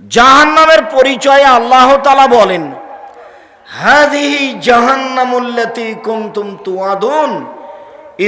জাহান্নামের পরিচয়ে আল্লাহ তালা বলেন হাদিহি জাহান্নামুল্লাতি কুনতুম তুয়াদুন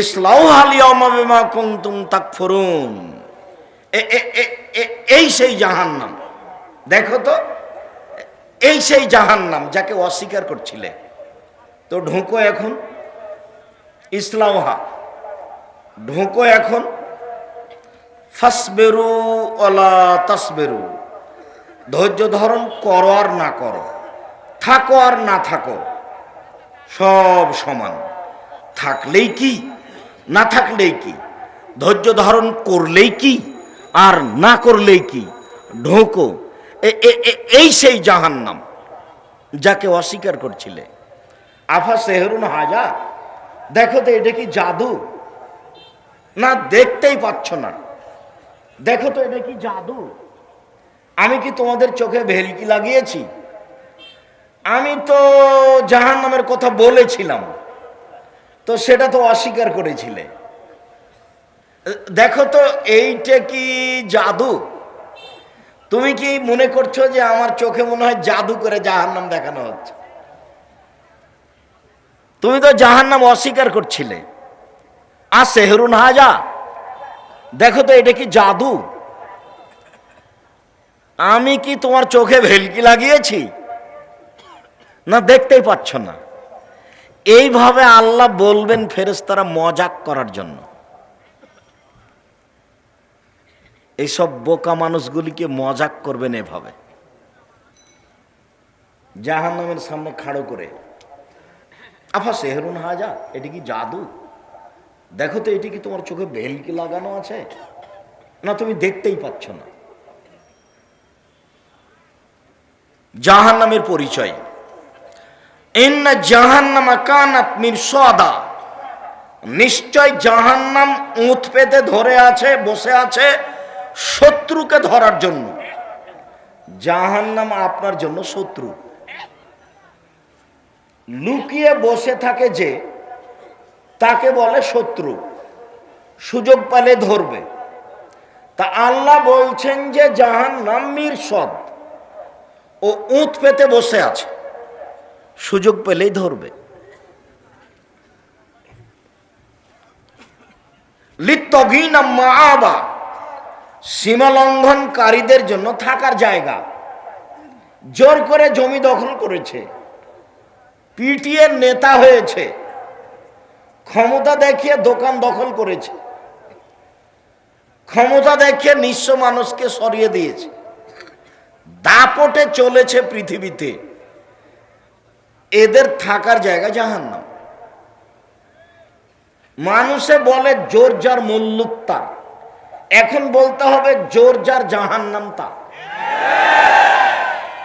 ইসলাউ হালিয়ামা বিমা কুনতুম তাকফুরুন। এই সেই জাহান্নাম। দেখো তো, এই সেই জাহান্নাম যাকে অস্বীকার করছিলে। তো ঢুকো এখন ইসলামহা ঢুকো এখন, ফাসবেরু অলা তাসবেরু। ধৈর্য ধারণ করো আর না করো, থাকো আর না থাকো, সব সমান। থাকলেই কি, না থাকলেই কি, ধৈর্য ধারণ করলেই কি, আর না করলেই কি, ঢোকো। এই সেই জাহান্নাম, যাকে অস্বীকার করছিলে। আফা সেহরুন হাজা, দেখো তো এটা কি জাদু? না, দেখতেই পাচ্ছ না। দেখো তো এটা কি জাদু? আমি কি তোমাদের চোখে ভেলকি লাগিয়েছি? আমি তো জাহান নামের কথা বলেছিলাম। তো সেটা তো অস্বীকার করেছিলে। দেখো তো, এইটা কি জাদু? তুমি কি মনে করছ যে আমার চোখে মনে হয় জাদু করে জাহান নাম দেখানো হচ্ছে? তুমি তো জাহান নাম অস্বীকার করছিলে। আর সেহরুন হাজা, দেখো তো, এটা কি জাদু? আমি কি তোমার চোখে ভেলকি লাগিয়েছি? না, দেখতেই পাচ্ছ না। এইভাবে আল্লাহ বলবেন ফেরেশতারা মজাক করার জন্য। এইসব বোকা মানুষগুলিকে মজাক করবেন এভাবে। জাহান্নামের সামনে খাড়ো করে। আফা সেহরুন হাজা, এটি কি জাদু? দেখো তো, এটি কি তোমার চোখে ভেলকি লাগানো আছে? না, তুমি দেখতেই পাচ্ছ না। জাহান্নামের পরিচয়। ইন্না জাহান্নামা কানাত মিরসাদা নিশ্চয় জাহান্নাম উঁত পেতে ধরে আছে, বসে আছে শত্রুকে ধরার জন্য। জাহান্নাম আপনার জন্য শত্রু। লুকিয়ে বসে থাকে যে, তাকে বলে শত্রু। সুযোগ পালে ধরবে। তা আল্লাহ বলছেন যে জাহান জাহান্নাম মিরসদ ও উঁত পেতে বসে আছে। সুযোগ পেলেই ধরবে। লিত্তগিনা মাআবা। সীমা লঙ্ঘনকারীদের জন্য থাকার জায়গা। জোর করে জমি দখল করেছে। পিটিএ নেতা হয়েছে। ক্ষমতা দেখিয়ে দোকান দখল করেছে। ক্ষমতা দেখিয়ে নিঃস্ব মানুষকে সরিয়ে দিয়েছে। দাপটে চলেছে পৃথিবীতে। এদের থাকার জায়গা জাহান্নাম। মানুষে বলে জোর যার মুল্লুক এখন বলতে হবে জোর যার জাহান্নাম তার।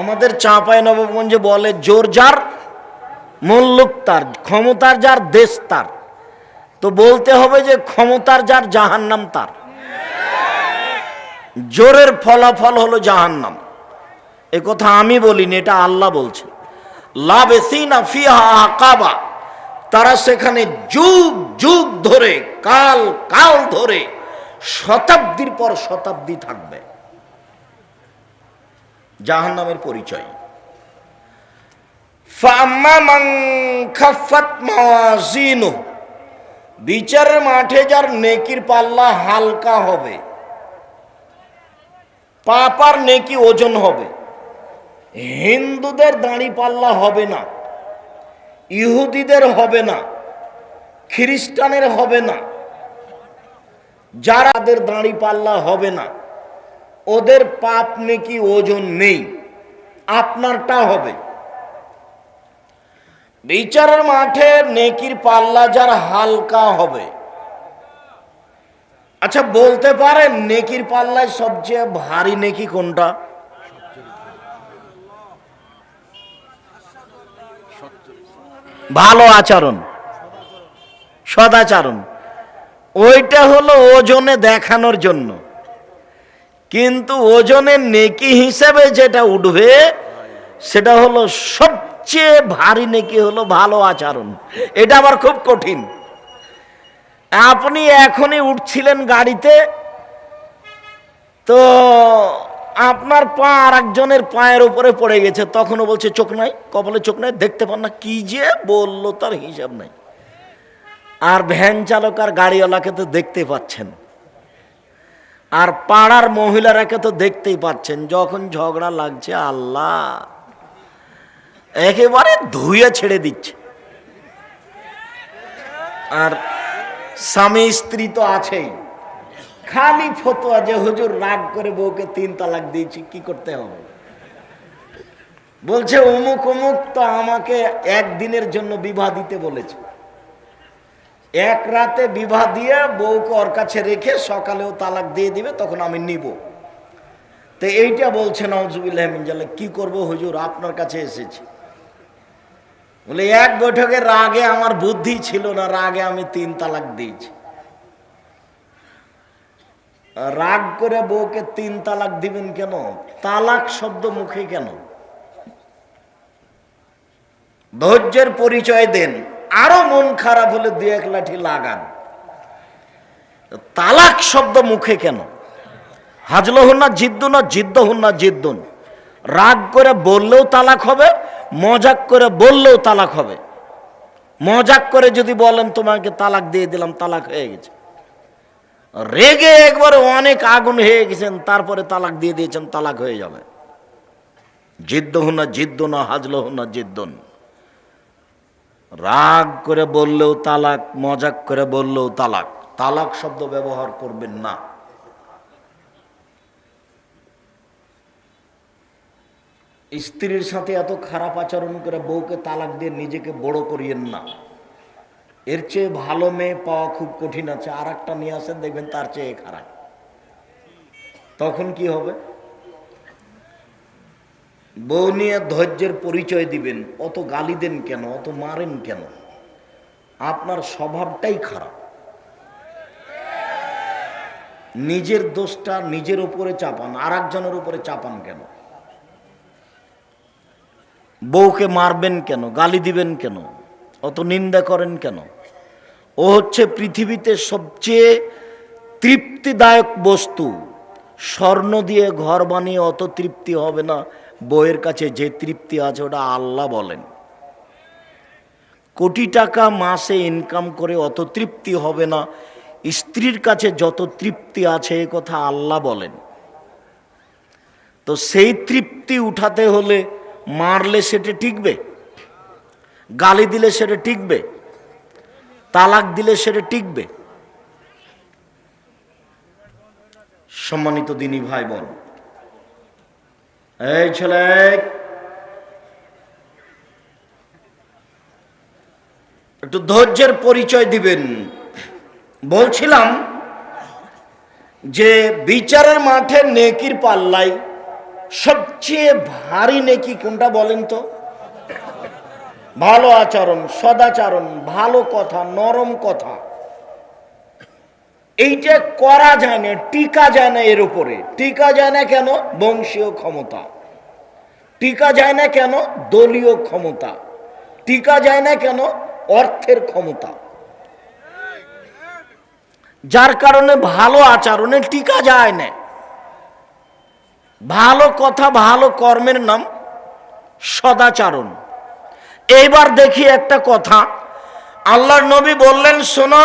আমাদের চাঁপাই নবগঞ্জে বলে জোর যার মুল্লুক তার, ক্ষমতার যার দেশ তার। তো বলতে হবে যে ক্ষমতার যার জাহান্নাম তার। জোরের ফলাফল হলো জাহান্নাম। এ কথা আমি বলিনি, এটা আল্লাহ বলছে। আকাবা, তারা সেখানে যুগ যুগ ধরে, কাল কাল ধরে, শতাব্দীর পর শতাব্দী থাকবে। পরিচয়। মান খাফাত মাওয়াজিনুহু বিচারের মাঠে যার নেকির পাল্লা হালকা হবে, পাপার নেকি ওজন হবে। হিন্দুদের দাঁড়ি পাল্লা হবে না, ইহুদিদের হবে না, খ্রিস্টানের হবে না, যারা তাদের দাঁড়ি পাল্লা হবে না, ওদের পাপ নেকি ওজন নেই, আপনারটা হবে। বিচারের মাঠে নেকির পাল্লা যার হালকা হবে। আচ্ছা বলতে পারেন নেকির পাল্লায় সবচেয়ে ভারী নেকি কোনটা? ভালো আচরণ, সদাচরণ। ওইটা হলো ওজনে দেখানোর জন্য। কিন্তু ওজনের নেকি হিসেবে যেটা উঠবে, সেটা হলো সবচেয়ে ভারী নেকি হলো ভালো আচরণ। এটা আবার খুব কঠিন। আপনি এখনই উঠছিলেন গাড়িতে, তো আপনার পা আর একজনের পায়ের উপরে পড়ে গেছে, তখনও বলছে, চোখ নাই, কপালে চোখ নাই, দেখতে পান না, কি যে বলল তার হিসাব নাই। আর ভ্যান চালক আর গাড়িওয়ালাকে তো দেখতে পাচ্ছেন। আর পাড়ার মহিলারাকে তো দেখতেই পাচ্ছেন, যখন ঝগড়া লাগছে, আল্লাহ, একেবারে ধুয়ে ছেড়ে দিচ্ছে। আর স্বামী স্ত্রী তো আছেই। খালি ফতোয়া যে হুজুর রাগ করে বউকে তিন তালাক দিয়েছি, কি করতে হবে? বলছে, অমুক অমুক তো আমাকে একদিনের জন্য বিবাহ দিতে বলেছে। এক রাতে বিবাহ দিয়ে বউকে ওর কাছে রেখে সকালেও তালাক দিয়ে দিবে, তখন আমি নিব। তো এইটা বলছে নজুবিল্লাহ মিনজাল্লাহ কি করব হুজুর? আপনার কাছে এসেছি। বলে, এক বৈঠকে রাগে আমার বুদ্ধি ছিল না, রাগে আমি তিন তালাক দিয়েছি। রাগ করে বউকে তিন তালাক দিবেন কেন? তালাক শব্দ মুখে কেন? ধৈর্যের পরিচয় দেন, আরও মন খারাপ হলে দু এক লাঠি লাগান। তালাক শব্দ মুখে কেন? হাজল হন না জিদ্দু না জিদ্দ হন না জিদ্দুন। রাগ করে বললেও তালাক হবে, মজাক করে বললেও তালাক হবে। মজাক করে যদি বলেন, তোমাকে তালাক দিয়ে দিলাম, তালাক হয়ে গেছে। রেগে একবারে অনেক আগুন হয়ে গেছেন, তারপরে তালাক দিয়ে দিয়েছেন, তালাক হয়ে যাবে। জিদ্দ হন জিদ্দ না, হাজল হন জিদ্দন। রাগ করে বললেও তালাক, মজাক করে বললেও তালাক। তালাক শব্দ ব্যবহার করবেন না। স্ত্রীর সাথে এত খারাপ আচরণ করে বউকে তালাক দিয়ে নিজেকে বড় করিয়েন না। এর চেয়ে ভালো মেয়ে পাওয়া খুব কঠিন আছে। আর একটা নিয়ে আসেন দেখবেন তার চেয়ে খারাপ। তখন কি হবে? বউ নিয়ে ধৈর্যের পরিচয় দিবেন। অত গালি দেন কেন? অত মারেন কেন? আপনার স্বভাবটাই খারাপ। নিজের দোষটা নিজের উপরে চাপান আর একজনের উপরে চাপান কেন? বউকে মারবেন কেন? গালি দিবেন কেন? অত নিন্দা করেন কেন? ও হচ্ছে পৃথিবীতে সবচেয়ে তৃপ্তিদায়ক বস্তু। স্বর্ণ দিয়ে ঘর বানিয়ে অত তৃপ্তি হবে না। বইয়ের কাছে যে তৃপ্তি আছে ওটা আল্লাহ বলেন। কোটি টাকা মাসে ইনকাম করে অত তৃপ্তি হবে না। স্ত্রীর কাছে যত তৃপ্তি আছে এ কথা আল্লাহ বলেন। তো সেই তৃপ্তি উঠাতে হলে মারলে সেটা টিকবে গালি দিলে সেটা টিকবে তালাক দিলে সেটা টিকবে? সম্মানিত দিনী ভাই বোন এই ছেলে, একটু ধৈর্যের পরিচয় দিবেন। বলছিলাম যে বিচারের মাঠে নেকির পাল্লাই সবচেয়ে ভারী নেকি কোনটা বলেন তো? ভালো আচরণ, সদাচরণ, ভালো কথা, নরম কথা। এইটা করা যায় না, টিকা যায় না এর উপরে। টিকা যায় না কেন? বংশীয় ক্ষমতা। টিকা যায় না কেন? দলীয় ক্ষমতা। টিকা যায় না কেন? অর্থের ক্ষমতা। যার কারণে ভালো আচরণে টিকা যায় না। ভালো কথা, ভালো কর্মের নাম সদাচারণ। এইবার দেখি একটা কথা। আল্লাহর নবী বললেন, শোনো,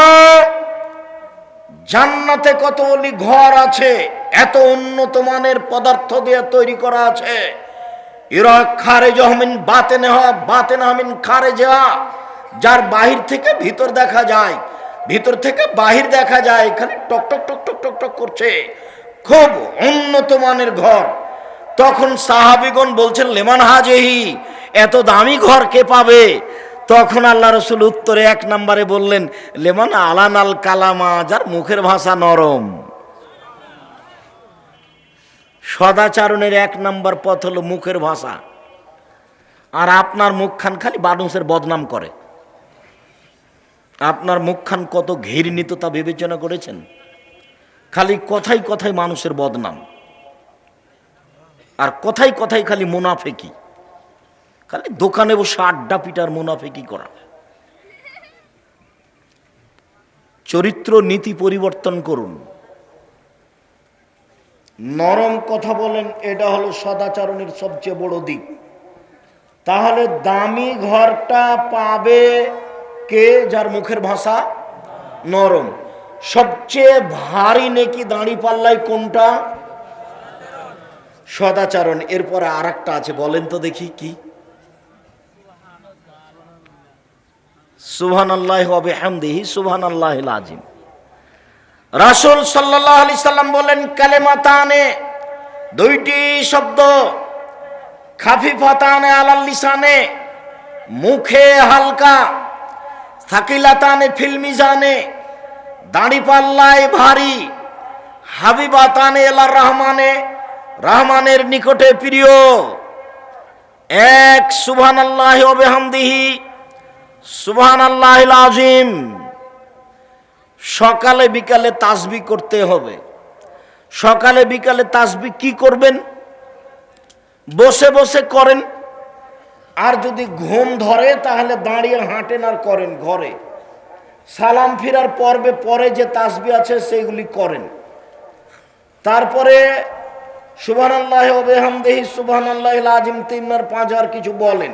জান্নাতে কতগুলি ঘর আছে, এত উন্নত মানের পদার্থ দিয়ে তৈরি করা আছে। ইরা নাহমিন খারে যাওয়া যার বাহির থেকে ভিতর দেখা যায়, ভিতর থেকে বাহির দেখা যায় এখানে টক টক টক টক টক টক করছে। খুব উন্নত মানের ঘর। তখন সাহাবিগণ বলছেন, লেমান হাজেহি? এত দামি ঘর কে পাবে? তখন আল্লাহ রসুল উত্তরে এক নম্বরে বললেন, লেমন আলান আল কালামা যার মুখের ভাষা নরম। সদাচারণের এক নম্বর পথ হলো মুখের ভাষা। আর আপনার মুখখান খালি বাডুসের বদনাম করে। আপনার মুখখান কত ঘৃণিত তা বিবেচনা করেছেন? খালি কথাই কথাই মানুষের বদনাম। আর কথাই কথাই খালি মুনাফেকি। খালি দোকানে বসে আড্ডা পিটার মুনাফেকি করা চরিত্র নীতি পরিবর্তন করুন। নরম কথা বলেন, এটা হলো সদাচরণের সবচেয়ে বড় দিক। তাহলে দামি ঘরটা পাবে কে যার মুখের ভাষা? নরম। সবচেয়ে ভারী নেকি দাঁড়ি পাল্লায় কোনটা? সদাচরণ। এরপরে আর আছে, বলেন তো দেখি কি? সুবহান আল্লাহ হবে হামদিহি সুবহান আল্লাহ আজিম রাসুল সাল্লাহ আলি সাল্লাম বলেন কালেমাতানে দুইটি শব্দ খাফিফাতানে আলাল লিসানে, মুখে হালকা থাকিলা থাকিলাতানে ফিল্মিজানে দাড়ি পাল্লায় ভারী হাবিবাতানে এলা রহমানে, রহমানের নিকটে প্রিয়। এক সুবহান আল্লাহ অবেহামদিহি সুবহান আল্লাহ আজিম সকালে বিকালে তাসবি করতে হবে। সকালে বিকালে তাসবি কি করবেন? বসে বসে করেন। আর যদি ঘুম ধরে, তাহলে দাঁড়িয়ে হাঁটেন আর করেন ঘরে। সালাম ফিরার পর্বে পরে যে তাসবি আছে, সেইগুলি করেন। তারপরে সুবহান আল্লাহ ওবেহামদেহি সুবহান আল্লাহ আজিম তিনবার পাঁচ আর কিছু বলেন।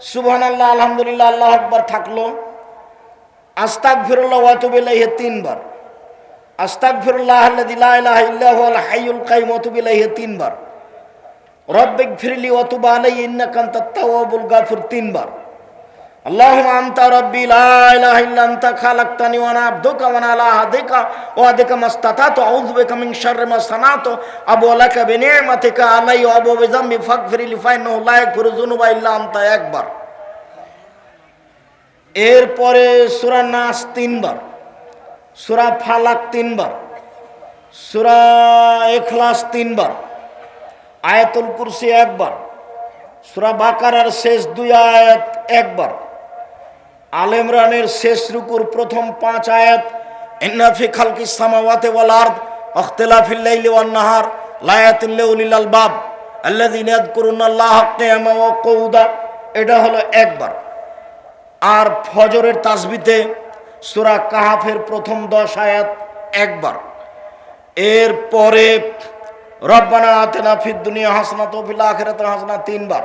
সুবহান আল্লাহ আলহামদুলিল্লাহ, আল্লাহ আকবার থাকল। আস্তাক ফিরুল্লাহ ওয়াতুবিল্লাহে তিনবার। আস্তাক ফিরুল্লাহ হাইউল কাইম ওয়াতুবিল্লাহ তিনবার। রব্বিক ফিরলি ওয়াতুবা আলাই ইন্নাকান্তাত্তাওয়াবুল গাফুর তিনবার। اللهم انت ربي لا اله الا انت خلقتني وانا عبدك وانا على عهدك وعهدك ما استطعت اعوذ بك من شر ما صنعت ابو لك بنعمتك علي وابو بذنبي فاغفر لي فانه لا يغفر الذنوب الا انت একবার এরপরে সূরা নাস তিনবার সূরা ফালাক তিনবার সূরা ইখলাস তিনবার আয়াতুল কুরসি একবার সূরা বাকারার শেষ দুই আয়াত একবার আল ইমরানের শেষ রুকুর প্রথম পাঁচ আয়াত ইন্নাফি খালকি সামাওয়াতে ওয়াল আরদ ইখতিলাফিল লাইলি ওয়ান নাহার লায়াতিল লিউলিল আলবাব আল্লাযিনা ইয়াযকুরুনাল্লাহা কিয়ামা ওয়া কউদা। এটা হলো একবার। আর ফজরের তাসবিতে সূরা কাহাফের প্রথম দশ আয়াত একবার। এর পরে, রব্বানা আতেনা ফিদ দুনিয়া হাসনাত ওয়া ফিল আখিরাতি হাসনা তিনবার।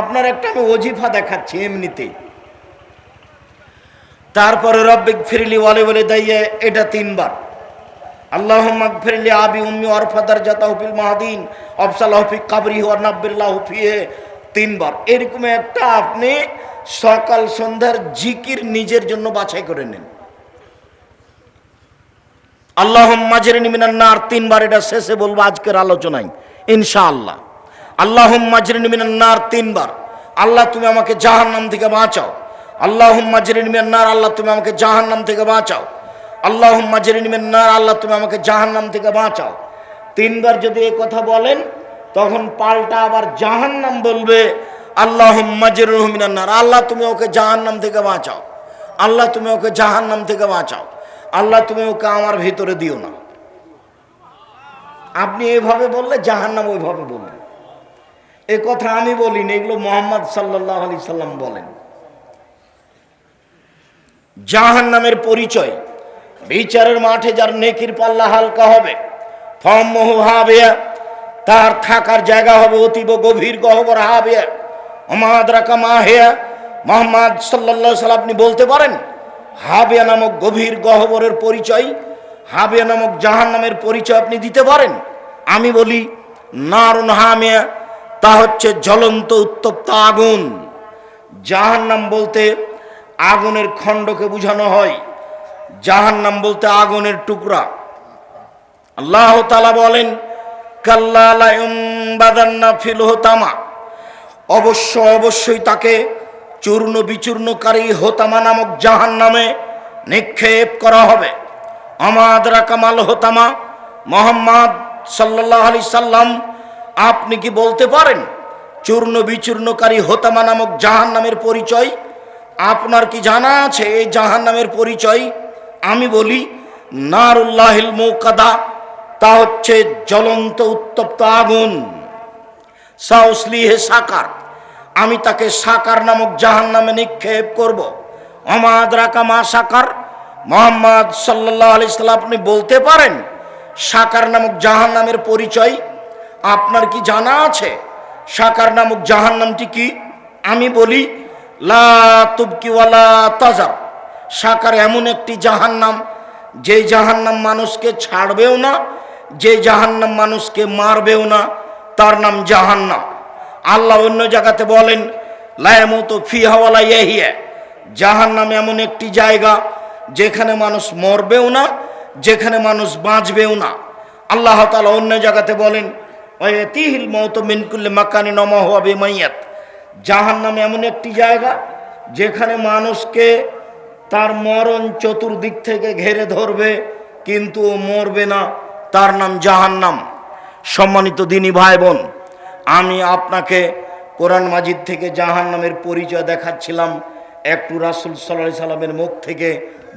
আপনার একটা আমি ওজিফা দেখাচ্ছি এমনিতেই তারপরে রব্বিক ফিরলি ওয়ালে বলে দাইয়ে এটা তিনবার। আল্লাহ ফিরলি আবি অরফাদার কাবরি তিনবার। এরকম একটা আপনি সকাল সন্ধ্যার জিকির নিজের জন্য বাছাই করে নেন। আল্লাহ নিমিনান্নার তিনবার এটা শেষে বলব আজকের আলোচনায়, ইনশাআল্লাহ। আল্লাহ নিমিনান্নার তিনবার। আল্লাহ, তুমি আমাকে জাহান নাম থেকে বাঁচাও। আল্লাহ নিমিনান্নার আল্লাহ, তুমি আমাকে জাহান নাম থেকে বাঁচাও। আল্লাহ নিমিনান্নার আল্লাহ, তুমি আমাকে জাহান নাম থেকে বাঁচাও। তিনবার যদি এই কথা বলেন, তখন পাল্টা আবার জাহান নাম বলবে আল্লাহ মাজির রহমিনান্নার আল্লাহ, তুমি ওকে জাহান নাম থেকে বাঁচাও। আল্লাহ, তুমি ওকে জাহান নাম থেকে বাঁচাও। আল্লাহ, তুমি ওকে আমার ভিতরে দিও না। আপনি এভাবে বললে জাহান নাম ওইভাবে বলবেন এ কথা আমি বলিনি এগুলো মোহাম্মদ সাল্লাহ আলি সাল্লাম বলেন। জাহান নামের পরিচয়, বিচারের মাঠে যার নেকির পাল্লা হালকা হবে ফমহু হাবিয়া, তার থাকার জায়গা হবে অতীব গভীর গহবর হাবিয়া মোহাম্মদ রাকা মাহিয়া, মোহাম্মদ সাল্লা সাল্লাম আপনি বলতে পারেন, হাবিয়া নামক গভীর গহবরের পরিচয়, হাবিয়া নামক জাহান নামের পরিচয় আপনি দিতে পারেন? আমি বলি, নারুন হামিয়া তা হচ্ছে জ্বলন্ত উত্তপ্ত আগুন। জাহান নাম বলতে আগুনের খণ্ডকে বোঝানো হয়। জাহান নাম বলতে আগুনের টুকরা। আল্লাহ তালা বলেন, কাল্লা ফিল হোতামা অবশ্য অবশ্যই তাকে চূর্ণ বিচূর্ণকারী হোতামা নামক জাহান নামে নিক্ষেপ করা হবে। আমাদ রাকামাল হোতামা মোহাম্মদ সাল্লাহ আলি সাল্লাম আপনি কি বলতে পারেন? চূর্ণ বিচূর্ণকারী হোতামা নামক জাহান নামের পরিচয়? আপনার কি জানা আছে এই জাহান নামের পরিচয়? আমি বলি, নারুল্লাহিল মৌকাদা, তা হচ্ছে জ্বলন্ত উত্তপ্ত আগুন। সাউসলিহে সাকার, আমি তাকে সাকার নামক জাহান নামে নিক্ষেপ করব। অমাদ রাকামা সাকার, মোহাম্মদ সাল্লাহ আলি সাল্লাম, আপনি বলতে পারেন, সাকার নামক জাহান নামের পরিচয় আপনার কি জানা আছে? সাকার নামক জাহান নামটি কি? আমি বলি, লা তুবকি ওয়ালা তাজার। সাকার এমন একটি জাহান্নাম যে জাহান্নাম মানুষকে ছাড়বেও না যে জাহান্নাম মানুষকে মারবেও না, তার নাম জাহান্নাম। আল্লাহ অন্য জায়গাতে বলেন লায়ামতো ফিহাওয়ালা ইয়াহিয়া। জাহান্নাম এমন একটি জায়গা, যেখানে মানুষ মরবেও না, যেখানে মানুষ বাঁচবেও না। আল্লাহ তালা অন্য জায়গাতে বলেন মাকানি জাহান নামে এমন একটি জায়গা যেখানে মানুষকে তার মরণ চতুর্দিক থেকে ঘেরে ধরবে, কিন্তু ও মরবে না। তার নাম জাহান্নাম। সম্মানিত দিনী ভাই বোন আমি আপনাকে কোরআন মাজিদ থেকে জাহান নামের পরিচয় দেখাচ্ছিলাম। একটু রাসুল সাল্লাহ সাল্লামের মুখ থেকে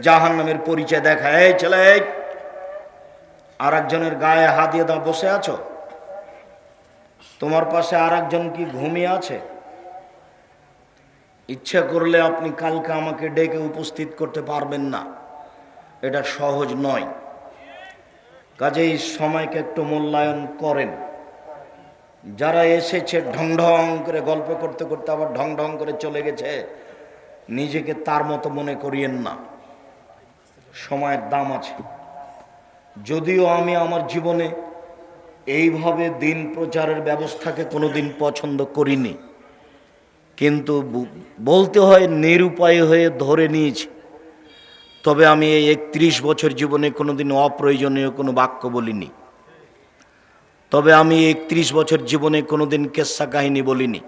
জাহান নামের পরিচয় দেখা। এই ছেলে আর একজনের গায়ে হাত দিয়ে দাও, বসে আছো? তোমার পাশে আর একজন কি ঘুমিয়ে আছে? ইচ্ছা করলে আপনি কালকে আমাকে ডেকে উপস্থিত করতে পারবেন না। এটা সহজ নয়। কাজেই সময়কে একটু মূল্যায়ন করেন। যারা এসেছে ঢং ঢং করে গল্প করতে করতে আবার ঢং ঢং করে চলে গেছে, নিজেকে তার মতো মনে করিয়েন না। সময়ের দাম আছে। যদিও আমি আমার জীবনে এইভাবে দিন প্রচারের ব্যবস্থাকে কোনোদিন পছন্দ করিনি। কিন্তু বলতে হয় নিরুপায় হয়ে ধরে নিয়েছি। তবে আমি এই একত্রিশ বছর জীবনে কোনোদিন অপ্রয়োজনীয় কোনো বাক্য বলিনি। তবে আমি একত্রিশ বছর জীবনে কোনোদিন কেসা কাহিনী বলিনি।